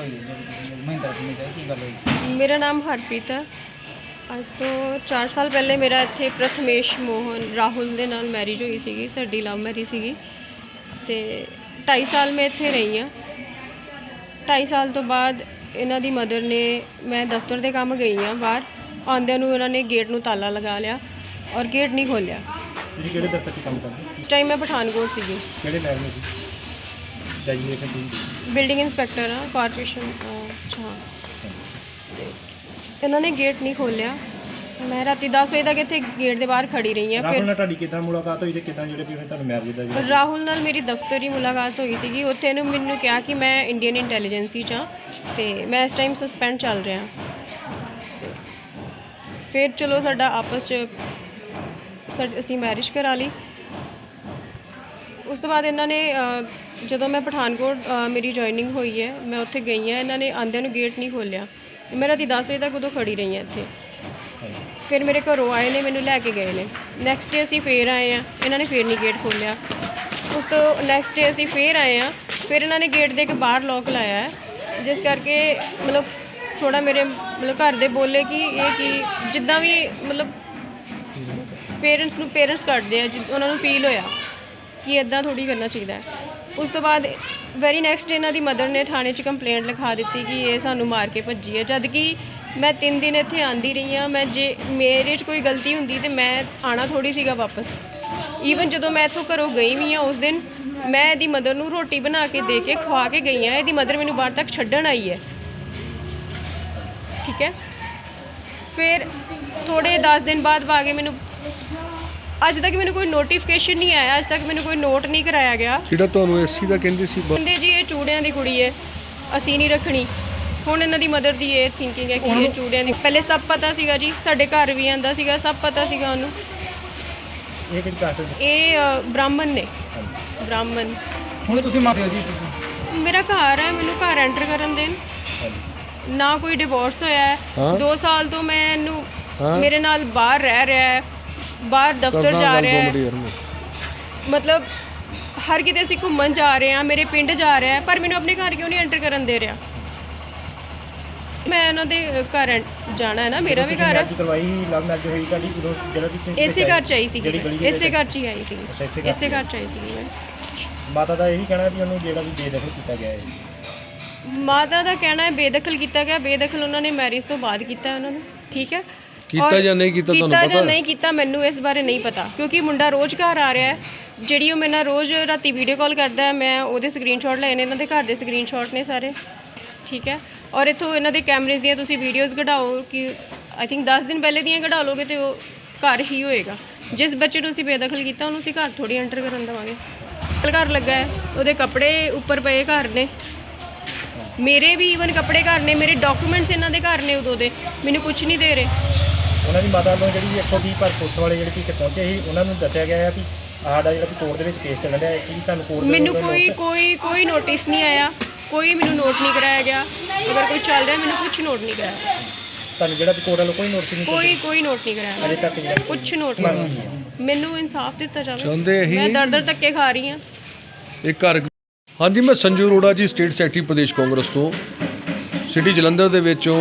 Enter ਹੋਈ ਹੈ ਮਹਿੰਦਰ ਸਿੰਘ ਜੀ ਕੀ ਗੱਲ ਹੋਈ ਮੇਰਾ ਨਾਮ ਹਰਪ੍ਰੀਤ ਹੈ ਅੱਜ ਤੋਂ 4 ਸਾਲ ਪਹਿਲੇ ਮੇਰਾ ਇੱਥੇ ਪ੍ਰਥਮੇਸ਼ ਮੋਹਨ ਰਾਹੁਲ ਦੇ ਨਾਲ ਮੈਰਿਜ ਹੋਈ ਸੀਗੀ ਸਾਡੀ ਲਵ ਮੈਰਿਜ ਸੀਗੀ ਤੇ 2.5 ਸਾਲ ਮੈਂ ਇੱਥੇ ਰਹੀ ਹਾਂ 2.5 ਸਾਲ ਤੋਂ ਬਾਅਦ ਇਹਨਾਂ ਦੀ ਮਦਰ ਨੇ ਮੈਂ ਦਫ਼ਤਰ ਦੇ ਕੰਮ ਗਈ ਹਾਂ ਬਾਹਰ ਆਉਂਦਿਆਂ ਨੂੰ ਉਹਨਾਂ ਨੇ ਗੇਟ ਨੂੰ ਤਾਲਾ ਲਗਾ ਲਿਆ ਔਰ ਗੇਟ ਨਹੀਂ ਖੋਲ੍ਹਿਆ ਤੁਸੀਂ ਕਿਹੜੇ ਦਫ਼ਤਰ 'ਚ ਕੰਮ ਕਰਦੇ ਇਸ ਟਾਈਮ ਮੈਂ ਪਠਾਨਕੋਟ ਸੀਗੀ ਕਿਹੜੇ ਲੈਵਲ 'ਤੇ ਜਾਈਏ ਫਿਰ ਤੁਸੀਂ ਬਿਲਡਿੰਗ ਇੰਸਪੈਕਟਰ ਹਾਂ ਕਾਰਪੋਰੇਸ਼ਨ ਅੱਛਾ। ਇਹਨਾਂ ਨੇ ਗੇਟ ਨਹੀਂ ਖੋਲ੍ਹਿਆ। ਮੈਂ ਰਾਤੀ 10 ਵਜੇ ਤੱਕ ਇੱਥੇ ਗੇਟ ਦੇ ਬਾਹਰ ਖੜੀ ਰਹੀ ਹਾਂ ਰਾਹੁਲ ਫਿਰ ਨਾਲ ਤੁਹਾਡੀ ਕਿੱਦਾਂ ਮੁਲਾਕਾਤ ਹੋਈ ਤੇ ਕਿੱਦਾਂ ਜਿਹੜੇ ਵੀ ਤੁਹਾਨੂੰ ਮੈਰਿਜ ਦਾ ਜਿਹੜਾ ਰਾਹੁਲ ਨਾਲ ਮੇਰੀ ਦਫ਼ਤਰੀ ਮੁਲਾਕਾਤ ਹੋਈ ਸੀਗੀ। ਉੱਥੇ ਇਹਨੂੰ ਮੈਨੂੰ ਕਿਹਾ ਕਿ ਮੈਂ ਇੰਡੀਅਨ ਇੰਟੈਲੀਜੈਂਸੀ 'ਚ ਹਾਂ ਤੇ ਮੈਂ ਇਸ ਟਾਈਮ ਸਸਪੈਂਡ ਚੱਲ ਰਿਹਾ। ਤੇ ਫਿਰ ਚਲੋ ਸਾਡਾ ਆਪਸ 'ਚ ਸਾ- ਅਸੀਂ ਮੈਰਿਜ ਕਰਾ ਲਈ। ਉਸ ਤੋਂ ਬਾਅਦ ਇਹਨਾਂ ਨੇ ਜਦੋਂ ਮੈਂ ਪਠਾਨਕੋਟ ਮੇਰੀ ਜੁਆਇਨਿੰਗ ਹੋਈ ਹੈ, ਮੈਂ ਉੱਥੇ ਗਈ ਹਾਂ, ਇਹਨਾਂ ਨੇ ਆਂਦਿਆਂ ਨੂੰ ਗੇਟ ਨਹੀਂ ਖੋਲ੍ਹਿਆ। ਮੈਂ ਰਾਤੀ 10 ਵਜੇ ਤੱਕ ਉਦੋਂ ਖੜੀ ਰਹੀ ਹਾਂ ਇੱਥੇ। ਫਿਰ ਮੇਰੇ ਘਰੋਂ ਆਏ ਨੇ, ਮੈਨੂੰ ਲੈ ਕੇ ਗਏ ਨੇ। ਨੈਕਸਟ ਡੇ ਅਸੀਂ ਫੇਰ ਆਏ ਆ ਇਹਨਾਂ ਨੇ ਫੇਰ ਨਹੀਂ ਗੇਟ ਖੋਲ੍ਹਿਆ। ਉਸ ਤੋਂ ਨੈਕਸਟ ਡੇ ਅਸੀਂ ਫੇਰ ਆਏ ਆ ਫਿਰ ਇਹਨਾਂ ਨੇ ਗੇਟ ਦੇ ਕੇ ਬਾਹਰ ਲੋਕ ਲਾਇਆ ਹੈ, ਜਿਸ ਕਰਕੇ ਮਤਲਬ ਥੋੜਾ ਮੇਰੇ ਮਤਲਬ ਘਰ ਦੇ ਬੋਲੇ ਕਿ ਇਹ ਕਿ ਜਿੱਦਾਂ ਵੀ ਮਤਲਬ ਪੇਰੈਂਟਸ ਨੂੰ ਪੇਰੈਂਟਸ ਕੱਢਦੇ ਆ, ਜਿ- ਉਹਨਾਂ ਨੂੰ ਫੀਲ ਹੋਇਆ। ਕਿ ਇਦਾਂ ਥੋੜੀ ਕਰਨਾ ਚਾਹੀਦਾ ਹੈ। ਉਸ ਤੋਂ ਬਾਅਦ ਵੈਰੀ ਨੈਕਸਟ ਇਹਨਾਂ ਦੀ ਮਦਰ ਨੇ ਥਾਣੇ 'ਚ ਕੰਪਲੇਂਟ ਲਿਖਾ ਦਿੱਤੀ ਕਿ ਇਹ ਸਾਨੂੰ ਮਾਰ ਕੇ ਭੱਜੀ ਹੈ। ਜਦ ਕਿ ਮੈਂ 3 ਦਿਨ ਇੱਥੇ ਆਂਦੀ ਰਹੀ ਹਾਂ। ਮੈਂ ਜੇ ਮੇਰੇ 'ਚ ਕੋਈ ਗਲਤੀ ਹੁੰਦੀ ਤੇ ਮੈਂ ਆਣਾ ਥੋੜੀ ਸੀਗਾ ਵਾਪਸ। ਈਵਨ ਜਦੋਂ ਮੈਂ ਇੱਥੋਂ ਘਰੋਂ ਗਈ ਵੀ ਹਾਂ ਉਸ ਦਿਨ, ਮੈਂ ਇਹਦੀ ਮਦਰ ਨੂੰ ਰੋਟੀ ਬਣਾ ਕੇ ਦੇ ਕੇ ਖਵਾ ਕੇ ਗਈ ਹਾਂ। ਇਹਦੀ ਮਦਰ ਮੈਨੂੰ ਬਾਹਰ ਤੱਕ ਛੱਡਣ ਆਈ ਹੈ। ਠੀਕ ਹੈ? ਫਿਰ ਥੋੜੇ 10 ਦਿਨ ਬਾਅਦ ਵਾ ਕੇ ਮੈਨੂੰ ਅੱਜ ਤੱਕ ਮੈਨੂੰ ਕੋਈ ਨੋਟੀਫਿਕੇਸ਼ਨ ਨਹੀਂ ਆਇਆ ਅੱਜ ਤੱਕ ਮੈਨੂੰ ਕੋਈ ਨੋਟ ਨਹੀਂ ਕਰਾਇਆ ਗਿਆ। ਜਿਹੜਾ ਤੁਹਾਨੂੰ ਐਸੀ ਦਾ ਕਹਿੰਦੇ ਸੀ ਬ- ਕਹਿੰਦੇ ਜੀ ਇਹ ਚੂੜਿਆਂ ਦੀ ਕੁੜੀ ਹੈ ਅਸੀਂ ਨਹੀਂ ਰੱਖਣੀ। ਹੁਣ ਇਹਨਾਂ ਦੀ ਮਦਰ ਦੀ ਇਹ ਥਿੰਕਿੰਗ ਹੈ ਕਿ ਇਹ ਚੂੜਿਆਂ ਦੀ ਪਹਿਲੇ ਸਭ ਪਤਾ ਸੀਗਾ ਜੀ ਸਾਡੇ ਘਰ ਵੀ ਆਂਦਾ ਸੀਗਾ ਸਭ ਪਤਾ ਸੀਗਾ ਉਹਨੂੰ। ਇਹ ਕਿਹੜੀ ਕਾਸਟ ਹੈ ਇਹ ਅ, ਬ੍ਰਾਹਮਣ ਨੇ। ਬ੍ਰਾਹਮਣ। ਹੁਣ ਤੁਸੀਂ ਮੰਗਦੇ ਹੋ ਜੀ ਤੁਸੀਂ? ਮੇਰਾ ਘਰ ਹੈ ਮੈਨੂੰ ਘਰ ਐਂਟਰ ਕਰਨ ਦੇਣ। ਨਾ ਕੋਈ ਡਿਵੋਰਸ ਹੋਇਆ ਹੈ। ਹਾਂ। 2 ਸਾਲ ਤੋਂ ਮੈਂ ਇਹਨੂੰ ਹਾਂ। ਮੇਰੇ ਨਾਲ ਬਾਹਰ ਰਹਿ ਰਿਹਾ ਹੈ। ਬਾਹਰ ਦਫ਼ਤਰ ਜਾ ਰਿਹਾ ਹੈ। ਮਤਲਬ ਹਰ ਕਿਤੇ ਅਸੀਂ ਘੁੰਮਣ ਜਾ ਰਹੇ ਹਾਂ ਮੇਰੇ ਪਿੰਡ ਜਾ ਰਿਹਾ ਪਰ ਮੈਨੂੰ ਆਪਣੇ ਘਰ ਕਿਉਂ ਨਹੀਂ ਐਂਟਰ ਕਰਨ ਦੇ ਰਿਹਾ? ਮੈਂ ਇਹਨਾਂ ਦੇ ਘਰ ਜਾਣਾ ਹੈ ਨਾ ਮੇਰਾ ਵੀ ਘਰ ਹੈ। ਮੈਰਿਜ ਕਰਵਾਈ ਲਵ ਮੈਰਿਜ ਹੋਈ ਤੁਹਾਡੀ ਉਦੋਂ ਜਿਹੜਾ ਤੁਸੀਂ ਇਸੇ ਘਰ ਚ ਆਈ ਸੀ ਇਸੇ ਘਰ ਚ ਹੀ ਆਈ ਸੀ ਇਸੇ ਘਰ ਇਸੇ ਚ ਘਰ ਚ ਆਈ ਸੀ ਮੈਂ। ਮਾਤਾ ਦਾ ਇਹੀ ਕਹਿਣਾ ਵੀ ਉਹਨੂੰ ਜਿਹੜਾ ਵੀ ਬੇਦਖਲ ਕੀਤਾ ਗਿਆ ਹੈ। ਮਾਤਾ ਦਾ ਕਹਿਣਾ ਹੈ ਬੇਦਖਲ ਕੀਤਾ ਗਿਆ ਬੇਦਖਲ ਉਹਨਾਂ ਨੇ ਮੈਰਿਜ ਤੋਂ ਬਾਅਦ ਕੀਤਾ ਉਹਨਾਂ ਨੂੰ। ਠੀਕ ਹੈ? ਕੀਤਾ ਔਰ ਜਾਂ ਨਹੀਂ ਕੀਤਾ ਤੁਹਾਨੂੰ ਕੀਤਾ ਜਾਂ? ਨਹੀਂ ਕੀਤਾ ਮੈਨੂੰ ਇਸ ਬਾਰੇ ਨਹੀਂ ਪਤਾ ਕਿਉਂਕਿ ਮੁੰਡਾ ਰੋਜ਼ ਘਰ ਆ ਰਿਹਾ ਹੈ। ਜਿਹੜੀ ਉਹ ਮੇਰੇ ਨਾਲ ਰੋਜ਼ ਰਾਤੀ ਵੀਡੀਓ ਕਾਲ ਕਰਦਾ ਹੈ ਮੈਂ ਉਹਦੇ ਸਕਰੀਨਸ਼ਾਟ ਲਏ ਨੇ ਇਹਨਾਂ ਦੇ ਘਰ ਦੇ ਸਕਰੀਨਸ਼ਾਟ ਨੇ ਸਾਰੇ। ਠੀਕ ਹੈ? ਔਰ ਇੱਥੋਂ ਇਹਨਾਂ ਦੇ ਕੈਮਰੇਜ਼ ਦੀਆਂ ਤੁਸੀਂ ਵੀਡੀਓਜ਼ ਕਢਾਓ ਕਿ ਆਈ ਥਿੰਕ 10 ਦਿਨ ਪਹਿਲੇ ਦੀਆਂ ਕਢਾ ਲੋਗੇ ਤੇ ਉਹ ਘਰ ਹੀ ਹੋਏਗਾ। ਜਿਸ ਬੱਚੇ ਨੂੰ ਅਸੀਂ ਬੇਦਖਲ ਕੀਤਾ ਉਹਨੂੰ ਅਸੀਂ ਘਰ ਥੋੜੀ ਐਂਟਰ ਕਰਨ ਦੇਵਾਂਗੇ। ਘਰ ਲੱਗਾ ਹੈ ਉਹਦੇ ਕੱਪੜੇ ਉੱਪਰ ਪਏ ਘਰ ਨੇ। ਮੇਰੇ ਵੀ ਈਵਨ ਕੱਪੜੇ ਘਰ ਨੇ ਮੇਰੇ ਡਾਕੂਮੈਂਟਸ ਇਹਨਾਂ ਦੇ ਘਰ ਨੇ ਉਦੋਂ ਦੇ ਮੈਨੂੰ ਕੁਝ ਨਹੀਂ ਦੇ ਰਹੇ। ਉਹਨਾਂ ਦੀ ਮਾਤਾ ਵੱਲੋਂ ਜਿਹੜੀ 120 ਪਰ ਪੁਲਿਸ ਵਾਲੇ ਜਿਹੜੇ ਕਿ ਪਹੁੰਚੇ ਸੀ ਉਹਨਾਂ ਨੂੰ ਦੱਸਿਆ ਗਿਆ ਹੈ ਵੀ ਸਾਡਾ ਜਿਹੜਾ ਕੋਰਟ ਦੇ ਵਿੱਚ ਕੇਸ ਚੱਲ ਰਿਹਾ ਹੈ ਕੀ ਤੁਹਾਨੂੰ ਕੋਰਟ ਦੇ ਮੈਨੂੰ ਕੋਈ ਕੋਈ ਕੋਈ ਨੋਟਿਸ ਨਹੀਂ ਆਇਆ ਕੋਈ ਮੈਨੂੰ ਨੋਟ ਨਹੀਂ ਕਰਾਇਆ ਗਿਆ। ਅਗਰ ਕੋਈ ਚੱਲ ਰਿਹਾ ਮੈਨੂੰ ਕੁਝ ਨੋਟ ਨਹੀਂ ਕਰਾਇਆ। ਤੁਹਾਨੂੰ ਜਿਹੜਾ ਕੋਰਟ ਵੱਲੋਂ ਕੋਈ ਨੋਟਿਸ ਨਹੀਂ ਕੋਈ ਕੋਈ ਨੋਟ ਨਹੀਂ ਕਰਾਇਆ। ਅਜੇ ਤੱਕ ਕੁਝ ਨੋਟ ਨਹੀਂ ਮੈਨੂੰ ਇਨਸਾਫ ਦਿੱਤਾ ਜਾਵੇ। ਮੈਂ ਦਰ ਦਰ ਧੱਕੇ ਖਾ ਰਹੀ ਹਾਂ। ਇਹ ਘਰ ਹਾਂਜੀ, ਮੈਂ ਸੰਜੂ ਅਰੋੜਾ ਜੀ ਸਟੇਟ ਸੈਕਟਰੀ ਪ੍ਰਦੇਸ਼ ਕਾਂਗਰਸ ਤੋਂ। ਸਿਟੀ ਜਲੰਧਰ ਦੇ ਵਿੱਚੋਂ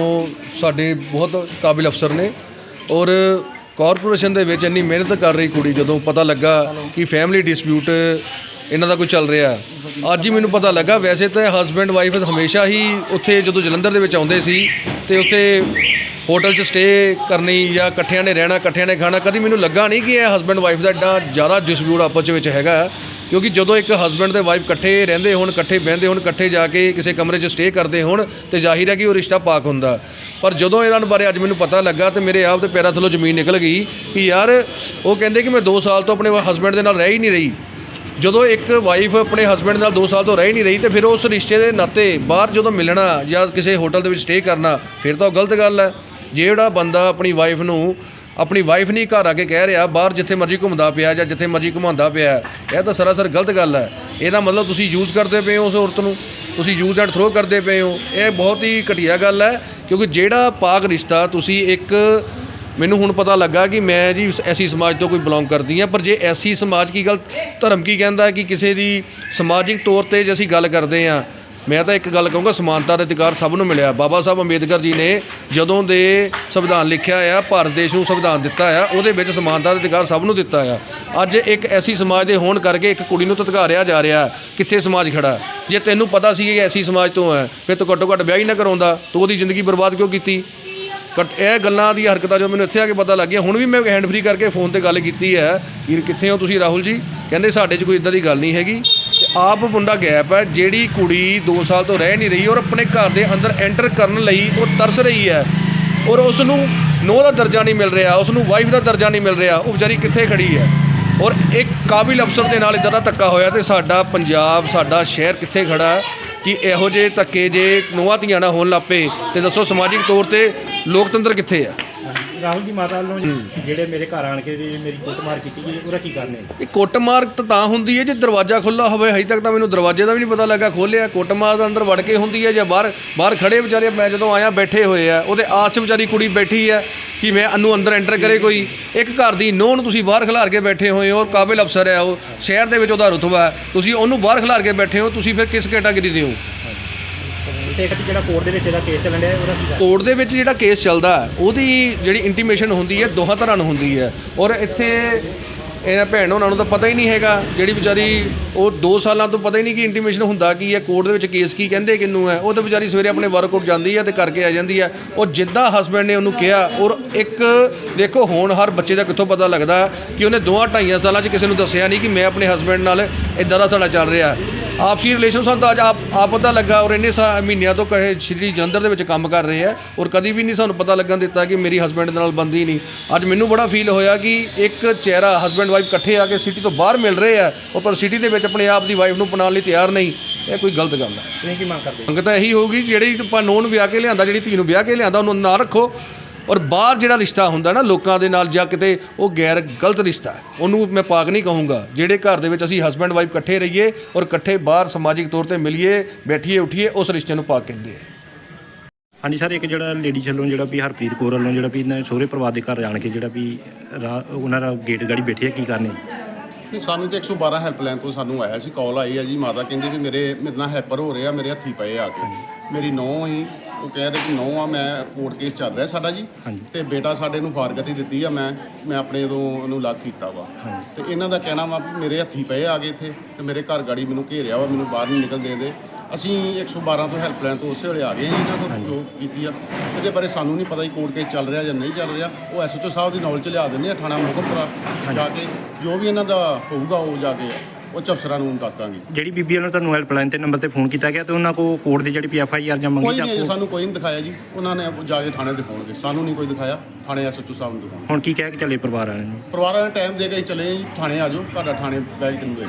ਸਾਡੇ ਬਹੁਤ ਕਾਬਿਲ ਅਫਸਰ ਨੇ ਔਰ ਕਾਰਪੋਰੇਸ਼ਨ ਦੇ ਵਿੱਚ ਇੰਨੀ ਮਿਹਨਤ ਕਰ ਰਹੀ ਕੁੜੀ, ਜਦੋਂ ਪਤਾ ਲੱਗਾ ਕਿ ਫੈਮਿਲੀ ਡਿਸਪਿਊਟ ਇਹਨਾਂ ਦਾ ਕੋਈ ਚੱਲ ਰਿਹਾ। ਅੱਜ ਹੀ ਮੈਨੂੰ ਪਤਾ ਲੱਗਾ, ਵੈਸੇ ਤਾਂ ਹਸਬੈਂਡ ਵਾਈਫ ਹਮੇਸ਼ਾ ਹੀ ਉੱਥੇ ਜਦੋਂ ਜਲੰਧਰ ਦੇ ਵਿੱਚ ਆਉਂਦੇ ਸੀ ਤੇ ਉੱਥੇ ਹੋਟਲ 'ਚ ਸਟੇ ਕਰਨੀ ਜਾਂ ਇਕੱਠਿਆਂ ਨੇ ਰਹਿਣਾ, ਇਕੱਠਿਆਂ ਨੇ ਖਾਣਾ, ਕਦੀ ਮੈਨੂੰ ਲੱਗਾ ਨਹੀਂ ਕਿ ਇਹ ਹਸਬੈਂਡ ਵਾਈਫ ਦਾ ਐਡਾ ਜ਼ਿਆਦਾ ਡਿਸਪਿਊਟ ਆਪਸ ਵਿੱਚ ਹੈਗਾ। ਕਿਉਂਕਿ ਜਦੋਂ ਇੱਕ ਹਸਬੈਂਡ ਤੇ ਵਾਈਫ ਇਕੱਠੇ ਰਹਿੰਦੇ ਹੋਣ, ਇਕੱਠੇ ਬਹਿੰਦੇ ਹੋਣ, ਇਕੱਠੇ ਜਾ ਕੇ ਕਿਸੇ ਕਮਰੇ 'ਚ ਸਟੇ ਕਰਦੇ ਹੋਣ, ਤੇ ਜ਼ਾਹਿਰ ਹੈ ਕਿ ਉਹ ਰਿਸ਼ਤਾ ਪਾਕ ਹੁੰਦਾ। ਪਰ ਜਦੋਂ ਇਹਨਾਂ ਬਾਰੇ ਅੱਜ ਮੈਨੂੰ ਪਤਾ ਲੱਗਾ ਤੇ ਮੇਰੇ ਆਪ ਤੇ ਪੈਰਾਂ ਥੱਲੋਂ ਜ਼ਮੀਨ ਨਿਕਲ ਗਈ ਕਿ ਯਾਰ ਉਹ ਕਹਿੰਦੇ ਕਿ ਮੈਂ 2 ਸਾਲ ਤੋਂ ਆਪਣੇ ਹਸਬੈਂਡ ਦੇ ਨਾਲ ਰਹਿ ਹੀ ਨਹੀਂ ਰਹੀ। ਜਦੋਂ ਇੱਕ ਵਾਈਫ ਆਪਣੇ ਹਸਬੈਂਡ ਨਾਲ 2 ਸਾਲ ਤੋਂ ਰਹਿ ਹੀ ਨਹੀਂ ਰਹੀ ਤੇ ਫਿਰ ਉਸ ਰਿਸ਼ਤੇ ਦੇ ਨਾਤੇ ਬਾਹਰ ਜਦੋਂ ਮਿਲਣਾ ਜਾਂ ਕਿਸੇ ਹੋਟਲ ਦੇ ਵਿੱਚ ਸਟੇ ਕਰਨਾ, ਫਿਰ ਤਾਂ ਉਹ ਗਲਤ ਗੱਲ ਹੈ। ਜਿਹੜਾ ਬੰਦਾ ਆਪਣੀ ਵਾਈਫ ਨੂੰ ਆਪਣੀ ਵਾਈਫ ਨਹੀਂ ਘਰ ਆ ਕੇ ਕਹਿ ਰਿਹਾ, ਬਾਹਰ ਜਿੱਥੇ ਮਰਜ਼ੀ ਘੁੰਮਦਾ ਪਿਆ ਜਾਂ ਜਿੱਥੇ ਮਰਜ਼ੀ ਘੁਮਾਉਂਦਾ ਪਿਆ ਇਹ ਤਾਂ ਸਰਾਸਰ ਗਲਤ ਗੱਲ ਹੈ। ਇਹਦਾ ਮਤਲਬ ਤੁਸੀਂ ਯੂਜ਼ ਕਰਦੇ ਪਏ ਹੋ ਉਸ ਔਰਤ ਨੂੰ। ਤੁਸੀਂ ਯੂਜ਼ ਐਂਡ ਥਰੋ ਕਰਦੇ ਪਏ ਹੋ। ਇਹ ਬਹੁਤ ਹੀ ਘਟੀਆ ਗੱਲ ਹੈ, ਕਿਉਂਕਿ ਜਿਹੜਾ ਪਾਕ ਰਿਸ਼ਤਾ ਤੁਸੀਂ ਇੱਕ ਮੈਨੂੰ ਹੁਣ ਪਤਾ ਲੱਗਾ ਕਿ ਮੈਂ ਜੀ ਐਸੀ ਸਮਾਜ ਤੋਂ ਕੋਈ ਬਿਲੋਂਗ ਕਰਦੀ ਹਾਂ, ਪਰ ਜੇ ਐਸੀ ਸਮਾਜ ਕੀ ਗੱਲ ਧਰਮ ਕੀ ਕਹਿੰਦਾ ਕਿ ਕਿਸੇ ਦੀ ਸਮਾਜਿਕ ਤੌਰ ਤੇ ਜੇ ਅਸੀਂ ਗੱਲ ਕਰਦੇ ਹਾਂ ਮੈਂ ਤਾਂ ਇੱਕ ਗੱਲ ਕਹੂੰਗਾ, ਸਮਾਨਤਾ ਦਾ ਅਧਿਕਾਰ ਸਭ ਨੂੰ ਮਿਲਿਆ। ਬਾਬਾ ਸਾਹਿਬ ਅੰਬੇਦਕਰ ਜੀ ਨੇ ਜਦੋਂ ਦੇ ਸੰਵਿਧਾਨ ਲਿਖਿਆ ਆ, ਭਾਰਤ ਦੇਸ਼ ਨੂੰ ਸੰਵਿਧਾਨ ਦਿੱਤਾ ਆ, ਉਹਦੇ ਵਿੱਚ ਸਮਾਨਤਾ ਦਾ ਅਧਿਕਾਰ ਸਭ ਨੂੰ ਦਿੱਤਾ ਆ। ਅੱਜ ਇੱਕ ਐਸੀ ਸਮਾਜ ਦੇ ਹੋਣ ਕਰਕੇ ਇੱਕ ਕੁੜੀ ਨੂੰ ਧਤਕਾਰਿਆ ਜਾ ਰਿਹਾ, ਕਿੱਥੇ ਸਮਾਜ ਖੜਾ? ਜੇ ਤੈਨੂੰ ਪਤਾ ਸੀ ਕਿ ਐਸੀ ਸਮਾਜ ਤੋਂ ਹੈ ਫਿਰ ਤੂੰ ਘੱਟੋ ਘੱਟ ਵਿਆਹ ਹੀ ਨਾ ਕਰਾਉਂਦਾ। ਤੂੰ ਉਹਦੀ ਜ਼ਿੰਦਗੀ ਬਰਬਾਦ ਕਿਉਂ ਕੀਤੀ? ਕਟ ਇਹ ਗੱਲਾਂ ਦੀ ਹਰਕਤਾਂ ਜੋ ਮੈਨੂੰ ਇੱਥੇ ਆ ਕੇ ਪਤਾ ਲੱਗੀਆਂ ਹੁਣ ਵੀ ਮੈਂ ਹੈਂਡ ਫ੍ਰੀ ਕਰਕੇ ਫੋਨ ਤੇ ਗੱਲ ਕੀਤੀ ਹੈ ਕਿ ਕਿੱਥੇ ਹੋ ਤੁਸੀਂ, ਰਾਹੁਲ ਜੀ? ਕਹਿੰਦੇ ਸਾਡੇ 'ਚ ਕੋਈ ਇਦਾਂ ਦੀ ਗੱਲ ਨਹੀਂ ਹੈਗੀ। ਆਪ ਮੁੰਡਾ ਗੈਪ ਹੈ, ਜਿਹੜੀ ਕੁੜੀ 2 ਸਾਲ ਤੋਂ ਰਹਿ ਨਹੀਂ ਰਹੀ ਔਰ ਆਪਣੇ ਘਰ ਦੇ ਅੰਦਰ ਐਂਟਰ ਕਰਨ ਲਈ ਉਹ ਤਰਸ ਰਹੀ ਹੈ। ਔਰ ਉਸ ਨੂੰ ਨੋ ਦਾ ਦਰਜਾ ਨਹੀਂ ਮਿਲ ਰਿਹਾ ਉਸ ਨੂੰ ਵਾਈਫ ਦਾ ਦਰਜਾ ਨਹੀਂ ਮਿਲ ਰਿਹਾ, ਉਹ ਵਿਚਾਰੀ ਕਿੱਥੇ ਖੜੀ ਹੈ? ਔਰ ਇੱਕ ਕਾਬਿਲ ਅਫਸਰ ਦੇ ਨਾਲ ਇਦਾਂ ਦਾ ਧੱਕਾ ਹੋਇਆ ਤੇ ਸਾਡਾ ਪੰਜਾਬ, ਸਾਡਾ ਸ਼ਹਿਰ ਕਿੱਥੇ ਖੜਾ ਹੈ ਕਿ ਇਹੋ ਜਿਹੇ ਧੱਕੇ ਜੇ ਨੋਹਾਂ ਧੀਆਂ ਨਾ ਹੋਣ ਲੱਪੇ ਤੇ ਦੱਸੋ ਸਮਾਜਿਕ ਤੌਰ ਤੇ ਲੋਕਤੰਤਰ ਕਿੱਥੇ ਹੈ? ਰਾਹੁਲ ਜੀ ਮਾਤਾ ਵੱਲੋਂ ਜਿਹੜੇ ਮੇਰੇ ਘਰ ਆਣ ਕੇ ਜੀ ਮੇਰੀ ਕੁੱਟਮਾਰ ਕੀਤੀ ਗਈ ਉਹਦਾ ਕੀ ਕਾਰਨ ਇਹ ਕੁੱਟਮਾਰ ਤਾਂ ਤਾਂ ਹੁੰਦੀ ਹੈ ਜੇ ਦਰਵਾਜ਼ਾ ਖੁੱਲਾ ਹੋਵੇ ਹਜੇ ਤੱਕ ਤਾਂ ਮੈਨੂੰ ਦਰਵਾਜ਼ੇ ਦਾ ਵੀ ਨਹੀਂ ਪਤਾ ਲੱਗਾ ਖੋਲਿਆ ਕੁੱਟਮਾਰ ਦਾ ਅੰਦਰ ਵੜ ਕੇ ਹੁੰਦੀ ਹੈ ਜਾਂ ਬਾਹਰ ਬਾਹਰ ਖੜੇ ਵਿਚਾਰੇ ਮੈਂ ਜਦੋਂ ਆਇਆ ਬੈਠੇ ਹੋਏ ਆ ਉਹਦੇ ਆਸ ਵਿਚਾਰੀ ਕੁੜੀ ਬੈਠੀ ਹੈ ਕਿ ਮੈਂ ਅਨੂੰ ਅੰਦਰ ਐਂਟਰ ਕਰੇ ਕੋਈ। ਇੱਕ ਘਰ ਦੀ ਨੋਹ ਨੂੰ ਤੁਸੀਂ ਬਾਹਰ ਖਿਲਾਰ ਕੇ ਬੈਠੇ ਹੋਏ ਹੋ ਔਰ ਕਾਬਿਲ ਅਫਸਰ ਹੈ ਉਹ ਸ਼ਹਿਰ ਦੇ ਵਿੱਚ ਉਹਦਾ ਰੁਤਬਾ ਤੁਸੀਂ ਉਹਨੂੰ ਬਾਹਰ ਖਿਲਾਰ ਕੇ ਬੈਠੇ ਹੋ ਤੁਸੀਂ ਫਿਰ ਕਿਸ ਕੈਟਾਗਰੀ ਦੇ ਹੋ? ਤੇ ਜਿਹੜਾ ਕੋਰਟ ਦੇ ਵਿੱਚ ਇਹਦਾ ਕੇਸ ਚੱਲਣ ਡਿਆ ਉਹਦਾ ਕੀ ਕੋਰਟ ਦੇ ਵਿੱਚ ਜਿਹੜਾ ਕੇਸ ਚੱਲਦਾ ਹੈ, ਉਹਦੀ ਜਿਹੜੀ ਇੰਟੀਮੇਸ਼ਨ ਹੁੰਦੀ ਹੈ ਦੋਹਾਂ ਤਰ੍ਹਾਂ ਨੂੰ ਹੁੰਦੀ ਹੈ। ਔਰ ਇੱਥੇ ਇਹਨਾਂ ਭੈਣ ਉਹਨਾਂ ਨੂੰ ਤਾਂ ਪਤਾ ਹੀ ਨਹੀਂ ਹੈਗਾ ਜਿਹੜੀ ਵਿਚਾਰੀ ਉਹ 2 ਸਾਲਾਂ ਤੋਂ ਪਤਾ ਹੀ ਨਹੀਂ ਕਿ ਇੰਟੀਮੇਸ਼ਨ ਹੁੰਦਾ ਕੀ ਹੈ ਕੋਰਟ ਦੇ ਵਿੱਚ ਕੇਸ ਕੀ ਕਹਿੰਦੇ ਕਿਹਨੂੰ ਹੈ। ਉਹ ਤਾਂ ਵਿਚਾਰੀ ਸਵੇਰੇ ਆਪਣੇ ਵਰਕਆਊਟ ਜਾਂਦੀ ਹੈ ਤੇ ਕਰਕੇ ਆ ਜਾਂਦੀ ਹੈ। ਉਹ ਜਿੱਦਾਂ ਹਸਬੰਡ ਨੇ ਉਹਨੂੰ ਕਿਹਾ ਔਰ ਇੱਕ ਦੇਖੋ ਹੁਣ ਹਰ ਬੱਚੇ ਦਾ ਕਿੱਥੋਂ ਪਤਾ ਲੱਗਦਾ ਕਿ ਉਹਨੇ ਦੋਹਾਂ ਢਾਈਆਂ ਸਾਲਾਂ 'ਚ ਕਿਸੇ ਨੂੰ ਦੱਸਿਆ ਨਹੀਂ ਕਿ ਮੈਂ ਆਪਣੇ ਹਸਬੰਡ ਨਾਲ ਇਦਾਂ ਦਾ ਸਾਡਾ ਚੱਲ ਰਿਹਾ। ਆਪਸੀ ਰਿਲੇਸ਼ਨ ਸਾਨੂੰ ਤਾਂ ਅੱਜ ਆਪ ਆਪ ਪਤਾ ਲੱਗਾ ਔਰ ਇੰਨੇ ਸਾ ਮਹੀਨਿਆਂ ਤੋਂ ਕਹੇ ਸ਼੍ਰੀ ਜਲੰਧਰ ਦੇ ਵਿੱਚ ਕੰਮ ਕਰ ਰਹੇ ਆ ਔਰ ਕਦੀ ਵੀ ਨਹੀਂ ਸਾਨੂੰ ਪਤਾ ਲੱਗਣ ਦਿੱਤਾ ਕਿ ਮੇਰੀ ਹਸਬੰਡ ਨਾਲ ਬੰਦੀ ਨਹੀਂ। ਅੱਜ ਮੈਨੂੰ ਬੜਾ ਫੀਲ ਹੋਇਆ ਕਿ ਇੱਕ ਚਿਹਰਾ ਹਸਬੰਡ ਵਾਈਫ ਇਕੱਠੇ ਆ ਕੇ ਸਿਟੀ ਤੋਂ ਬਾਹਰ ਮਿਲ ਰਹੇ ਆ ਉਹ ਪਰ ਸਿਟੀ ਦੇ ਵਿੱਚ ਆਪਣੇ ਆਪ ਦੀ ਵਾਈਫ ਨੂੰ ਅਪਣਾਉਣ ਲਈ ਤਿਆਰ ਨਹੀਂ। ਇਹ ਕੋਈ ਗਲਤ ਗੱਲ ਹੈ ਤੁਸੀਂ ਕੀ ਮੰਗ ਕਰਦੇ ਮੰਗ ਤਾਂ ਇਹੀ ਹੋਊਗੀ ਜਿਹੜੀ ਆਪਾਂ ਨੂੰਹ ਵਿਆਹ ਕੇ ਲਿਆਂਦਾ ਜਿਹੜੀ ਧੀ ਨੂੰ ਵਿਆਹ ਕੇ ਲਿਆਂਦਾ ਉਹਨੂੰ ਨਾ ਰੱਖੋ। ਔਰ ਬਾਹਰ ਜਿਹੜਾ ਰਿਸ਼ਤਾ ਹੁੰਦਾ ਨਾ ਲੋਕਾਂ ਦੇ ਨਾਲ ਜਾਂ ਕਿਤੇ ਉਹ ਗੈਰ ਗਲਤ ਰਿਸ਼ਤਾ ਹੈ। ਉਹਨੂੰ ਮੈਂ ਪਾਕ ਨਹੀਂ ਕਹੂੰਗਾ। ਜਿਹੜੇ ਘਰ ਦੇ ਵਿੱਚ ਅਸੀਂ ਹਸਬੈਂਡ ਵਾਈਫ ਇਕੱਠੇ ਰਹੀਏ ਔਰ ਇਕੱਠੇ ਬਾਹਰ ਸਮਾਜਿਕ ਤੌਰ ਤੇ ਮਿਲੀਏ ਬੈਠੀਏ ਉਠੀਏ ਉਸ ਰਿਸ਼ਤੇ ਨੂੰ ਪਾਕ ਕਹਿੰਦੇ ਆ। ਹਾਂਜੀ ਸਰ ਇੱਕ ਜਿਹੜਾ ਲੇਡੀ ਵੱਲੋਂ ਜਿਹੜਾ ਵੀ ਹਰਪ੍ਰੀਤ ਕੌਰ ਵੱਲੋਂ ਜਿਹੜਾ ਵੀ ਇਹਨਾਂ ਸਹੁਰੇ ਪਰਿਵਾਰ ਦੇ ਘਰ ਜਾਣ ਕੇ ਜਿਹੜਾ ਵੀ ਰਾਹ- ਉਹਨਾਂ ਦਾ ਗੇਟ ਗਾੜੀ ਬੈਠੇ ਆ ਕੀ ਕਰਨੇ? ਨਹੀਂ ਸਾਨੂੰ ਤੇ 112 ਹੈਲਪਲਾਈਨ ਤੋਂ ਸਾਨੂੰ ਆਇਆ ਸੀ ਕਾਲ ਆਈ ਹੈ ਜੀ ਮਾਤਾ ਕਹਿੰਦੀ ਵੀ ਮੇਰੇ ਮੇਰੇ ਨਾਲ ਹੈਪਰ ਹੋ ਰਿਹਾ ਮੇਰੇ ਹੱਥੀ ਪਏ ਆ ਕੇ। ਮੇਰੀ ਨੌਂ ਹੀ ਉਹ ਕਹਿ ਰਹੇ ਕਿ ਨੌਂ ਆ ਮੈਂ ਕੋਰਟ ਕੇਸ ਚੱਲ ਰਿਹਾ ਸਾਡਾ ਜੀ। ਤੇ ਬੇਟਾ ਸਾਡੇ ਨੂੰ ਫਾਰਗਤੀ ਦਿੱਤੀ ਆ ਮੈਂ ਮੈਂ ਆਪਣੇ ਤੋਂ ਉਹਨੂੰ ਲੱਗ ਕੀਤਾ ਵਾ। ਤੇ ਇਹਨਾਂ ਦਾ ਕਹਿਣਾ ਵਾ ਮੇਰੇ ਹੱਥੀ ਪਏ ਆ ਗਏ ਇੱਥੇ ਤੇ ਮੇਰੇ ਘਰ ਗਾੜੀ ਮੈਨੂੰ ਘੇਰਿਆ ਵਾ ਮੈਨੂੰ ਬਾਹਰ ਨਹੀਂ ਨਿਕਲ ਦੇ ਦੇ। ਅਸੀਂ 112 ਤੋਂ ਹੈਲਪਲਾਈਨ ਤੋਂ ਉਸੇ ਵੇਲੇ ਆ ਗਏ ਜੀ ਇਹਨਾਂ ਤੋਂ ਜੋ ਕੀਤੀ ਆ। ਇਹਦੇ ਬਾਰੇ ਸਾਨੂੰ ਨਹੀਂ ਪਤਾ ਜੀ ਕੋਰਟ ਕੇਸ ਚੱਲ ਰਿਹਾ ਜਾਂ ਨਹੀਂ ਚੱਲ ਰਿਹਾ। ਉਹ ਐਸਐਚਓ ਸਾਹਿਬ ਦੀ ਨੌਲੇਜ ਚ ਲਿਆ ਦਿੰਦੇ ਆ ਥਾਣਾ ਮੁਕਮਪੁਰਾ ਜਾ ਕੇ ਜੋ ਵੀ ਇਹਨਾਂ ਦਾ ਹੋਊਗਾ ਉਹ ਜਾ ਕੇ ਉਹ ਅਫਸਰਾਂ ਨੂੰ ਦੱਸ ਦਾਂਗੇ ਜਿਹੜੀ ਬੀਬੀ ਵੱਲੋਂ ਤੁਹਾਨੂੰ ਹੈਲਪਲਾਈਨ ਤੇ ਨੰਬਰ ਤੇ ਫੋਨ ਕੀਤਾ ਗਿਆ ਤੇ ਉਹਨਾਂ ਕੋ ਕੋਰਟ ਦੀ ਜਿਹੜੀ ਐਫ ਆਈ ਆਰ ਜਾਂ ਮੰਗੀ ਕੋਈ ਨਹੀਂ ਸਾਨੂੰ ਕੋਈ ਨਹੀਂ ਦਿਖਾਇਆ ਜੀ। ਉਹਨਾਂ ਨੇ ਜਾ ਕੇ ਥਾਣੇ ਦਿਖਾਉਣਗੇ। ਸਾਨੂੰ ਨਹੀਂ ਕੋਈ ਦਿਖਾਇਆ। ਥਾਣੇ ਐਸਐਚਓ ਸਾਹਿਬ ਨੂੰ ਹੁਣ ਕੀ ਕਹਿ ਕੇ ਚੱਲੇ ਪਰਿਵਾਰ ਵਾਲਿਆਂ ਨੂੰ? ਪਰਿਵਾਰਾਂ ਨੇ ਟਾਈਮ ਦੇ ਕੇ ਚਲੇ ਜੀ। ਥਾਣੇ ਆ ਜਾਓ। ਤੁਹਾਡਾ ਥਾਣੇ ਬੈਗ ਕਿੰਨੂੰ ਦੇ